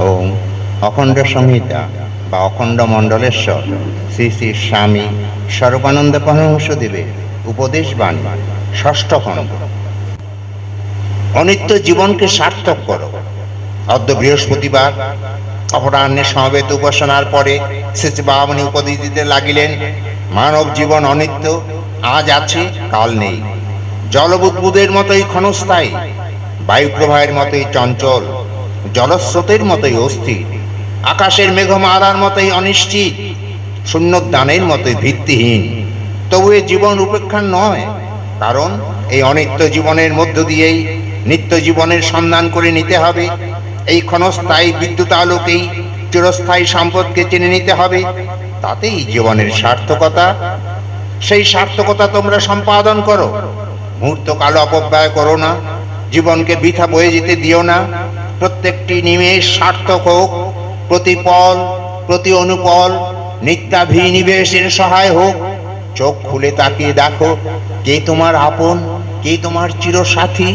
ওম অখণ্ড সংহিতা বা অখণ্ড মণ্ডলেশ্বর। শ্রী শ্রী স্বামী স্বরূপানন্দ পরমহংসদেবের উপদেশ বাণী ষষ্ঠ খণ্ড। অনিত্য জীবনকে সার্থক করো। অদ্য বৃহস্পতিবার অপরাহ্নে সমবেত উপাসনার পরে শেষ বামনি উপদেশ দিতে লাগিলেন, মানব জীবন অনিত্য, আজ আছে, কাল নেই। জলবুদ্বুদের মতোই ক্ষণস্থায়ী বায়ু প্রবাহের মতোই চঞ্চল জলস্রোতের মতোই অস্থির। আকাশের মেঘমালার মতোই অনিশ্চিত। শূন্যদানের মতোই ভিত্তিহীন। তবু এ জীবন উপেক্ষা নয়, কারণ এই অনিত্য জীবনের মধ্য দিয়েই নিত্য জীবনের সন্ধান করে নিতে হবে। এই ক্ষণস্থায়ী বিদ্যুৎ আলোকেই চিরস্থায়ী সম্পদকে চিনে নিতে হবে। তাতেই জীবনের সার্থকতা। সেই সার্থকতা তোমরা সম্পাদন করো। মুহূর্ত কালো অপব্যয় করো না। জীবনকে বৃথা বয়ে যেতে দিও না। প্রত্যেকটি নিমেষ সার্থক হোক প্রতি পল প্রতি অনুপল নিত্যাভিনিবেশের সহায় হোক। চোখ খুলে তাকিয়ে দেখো, কে তোমার আপন, কে তোমার চিরসাথী,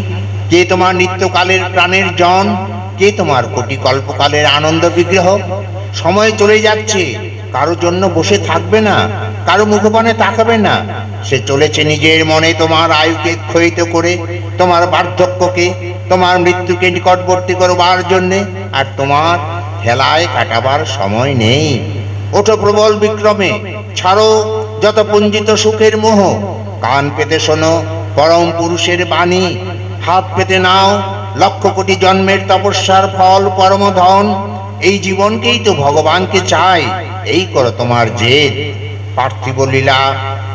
কে তোমার নিত্যকালের প্রাণের জন, কে তোমার কোটি কল্পকালের আনন্দ বিগ্রহ। সময় চলে যাচ্ছে, কারও জন্য বসে থাকবে না কারও মুখপানে তাকাবে না। সে চলেছে নিজের মনে তোমার আয়ুকে ক্ষয়িত করে, তোমার বার্ধক্যকে, তোমার মৃত্যুকে নিকটবর্তী করবার জন্যে, আর তোমার খেলায় কাটাবার সময় নেই। ওঠো প্রবল বিক্রমে, ছাড়ো যত পুঞ্জিত সুখের মোহ। কান পেতে শোনো, পরম পুরুষের বাণী। হাত পেতে নাও, লক্ষ কোটি জন্মের তপস্যার ফল পরম ধন এই জীবনকেই তো ভগবানকে চাই, এই করো তোমার জেদ। পার্থিব লীলা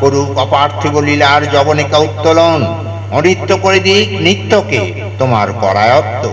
করুক অপার্থিব লীলার জবনিকা উত্তোলন। অনিত্য করে দিক নিত্যকে তোমার পরায়ত্ত